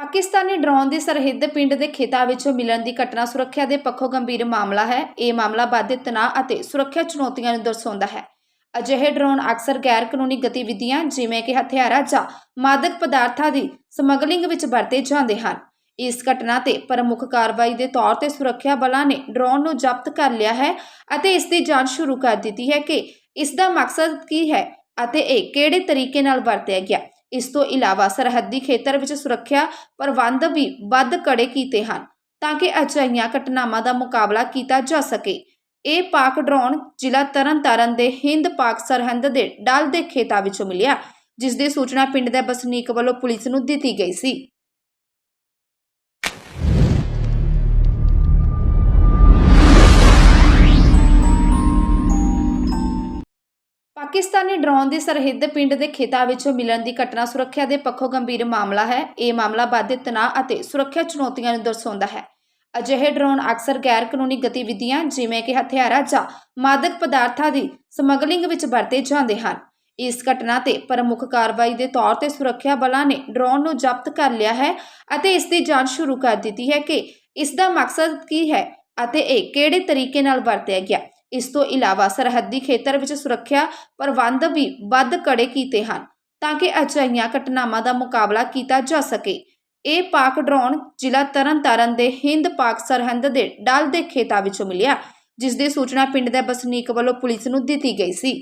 Pakistani drone ਦੀ ਸਰਹੱਦ ਪਿੰਡ ਦੇ ਖੇਤਾਂ ਵਿੱਚੋਂ ਮਿਲਣ ਦੀ ਘਟਨਾ ਸੁਰੱਖਿਆ ਦੇ ਪੱਖੋਂ ਗੰਭੀਰ ਮਾਮਲਾ ਹੈ। ਇਹ ਮਾਮਲਾ ਵਾਧੇ ਤਣਾਅ ਅਤੇ ਸੁਰੱਖਿਆ ਚੁਣੌਤੀਆਂ ਨੂੰ ਦਰਸਾਉਂਦਾ ਹੈ। ਅਜਿਹੇ ਡਰੋਨ ਅਕਸਰ ਗੈਰ ਕਾਨੂੰਨੀ ਗਤੀਵਿਧੀਆਂ, ਜਿਵੇਂ ਕਿ ਹਥਿਆਰਾਂ ਜਾਂ ਮਾਦਕ ਪਦਾਰਥਾਂ ਦੀ ਸਮਗਲਿੰਗ ਵਿੱਚ ਵਰਤੇ ਜਾਂਦੇ ਹਨ। ਇਸ ਘਟਨਾ ਤੇ ਪ੍ਰਮੁੱਖ ਕਾਰਵਾਈ ਦੇ ਤੌਰ ਤੇ ਸੁਰੱਖਿਆ ਬਲਾਂ ਨੇ ਡਰੋਨ ਨੂੰ ਜ਼ਬਤ ਕਰ ਲਿਆ ਹੈ ਅਤੇ ਇਸ ਦੀ ਜਾਂਚ ਸ਼ੁਰੂ ਕਰ ਦਿੱਤੀ ਹੈ ਕਿ ਇਸ ਦਾ ਮਕਸਦ ਕੀ ਹੈ ਅਤੇ ਇਹ ਕਿਹੜੇ ਤਰੀਕੇ ਨਾਲ ਵਰਤਿਆ ਗਿਆ। ਇਸ ਤੋਂ ਇਲਾਵਾ ਸਰਹੱਦੀ ਖੇਤਰ ਵਿੱਚ ਸੁਰੱਖਿਆ ਪ੍ਰਬੰਧ ਵੀ ਵੱਧ ਕੜੇ ਕੀਤੇ ਹਨ ਤਾਂ ਕਿ ਅਜਿਹੀਆਂ ਘਟਨਾਵਾਂ ਦਾ ਮੁਕਾਬਲਾ ਕੀਤਾ ਜਾ ਸਕੇ। ਇਹ ਪਾਕ ਡਰੋਨ ਜ਼ਿਲ੍ਹਾ ਤਰਨਤਾਰਨ ਦੇ ਹਿੰਦ ਪਾਕ ਸਰਹੱਦ ਦੇ ਡਲ ਦੇ ਖੇਤਾਂ ਵਿੱਚੋਂ ਮਿਲਿਆ, ਜਿਸ ਦੀ ਸੂਚਨਾ ਪਿੰਡ ਦੇ ਵਸਨੀਕ ਵੱਲੋਂ ਪੁਲਿਸ ਨੂੰ ਦਿੱਤੀ ਗਈ ਸੀ। ਪਾਕਿਸਤਾਨੀ ਡਰੋਨ ਦੀ ਸਰਹੱਦ ਪਿੰਡ ਦੇ ਖੇਤਾਂ ਵਿੱਚੋਂ ਮਿਲਣ ਦੀ ਘਟਨਾ ਸੁਰੱਖਿਆ ਦੇ ਪੱਖੋਂ ਗੰਭੀਰ ਮਾਮਲਾ ਹੈ। ਇਹ ਮਾਮਲਾ ਵਾਧੇ ਤਣਾਅ ਅਤੇ ਸੁਰੱਖਿਆ ਚੁਣੌਤੀਆਂ ਨੂੰ ਦਰਸਾਉਂਦਾ ਹੈ। ਅਜਿਹੇ ਡਰੋਨ ਅਕਸਰ ਗੈਰ ਕਾਨੂੰਨੀ ਗਤੀਵਿਧੀਆਂ, ਜਿਵੇਂ ਕਿ ਹਥਿਆਰਾਂ ਜਾਂ ਮਾਦਕ ਪਦਾਰਥਾਂ ਦੀ ਸਮਗਲਿੰਗ ਵਿੱਚ ਵਰਤੇ ਜਾਂਦੇ ਹਨ। ਇਸ ਘਟਨਾ ਤੇ ਪ੍ਰਮੁੱਖ ਕਾਰਵਾਈ ਦੇ ਤੌਰ ਤੇ ਸੁਰੱਖਿਆ ਬਲਾਂ ਨੇ ਡਰੋਨ ਨੂੰ ਜ਼ਬਤ ਕਰ ਲਿਆ ਹੈ ਅਤੇ ਇਸ ਦੀ ਜਾਂਚ ਸ਼ੁਰੂ ਕਰ ਦਿੱਤੀ ਹੈ ਕਿ ਇਸ ਦਾ ਮਕਸਦ ਕੀ ਹੈ ਅਤੇ ਇਹ ਕਿਹੜੇ ਤਰੀਕੇ ਨਾਲ ਵਰਤਿਆ ਗਿਆ। ਇਸ ਤੋਂ ਇਲਾਵਾ ਸਰਹੱਦੀ ਖੇਤਰ ਵਿੱਚ ਸੁਰੱਖਿਆ ਪ੍ਰਬੰਧ ਵੀ ਵੱਧ ਕੜੇ ਕੀਤੇ ਹਨ ਤਾਂ ਕਿ ਅਜਿਹੀਆਂ ਘਟਨਾਵਾਂ ਦਾ ਮੁਕਾਬਲਾ ਕੀਤਾ ਜਾ ਸਕੇ। ਇਹ ਪਾਕ ਡਰੋਨ ਜ਼ਿਲ੍ਹਾ ਤਰਨਤਾਰਨ ਦੇ ਹਿੰਦ ਪਾਕ ਸਰਹੱਦ ਦੇ ਡਲ ਦੇ ਖੇਤਾਂ ਵਿੱਚੋਂ ਮਿਲਿਆ, ਜਿਸ ਦੀ ਸੂਚਨਾ ਪਿੰਡ ਦੇ ਵਸਨੀਕ ਵੱਲੋਂ ਪੁਲਿਸ ਨੂੰ ਦਿੱਤੀ ਗਈ ਸੀ।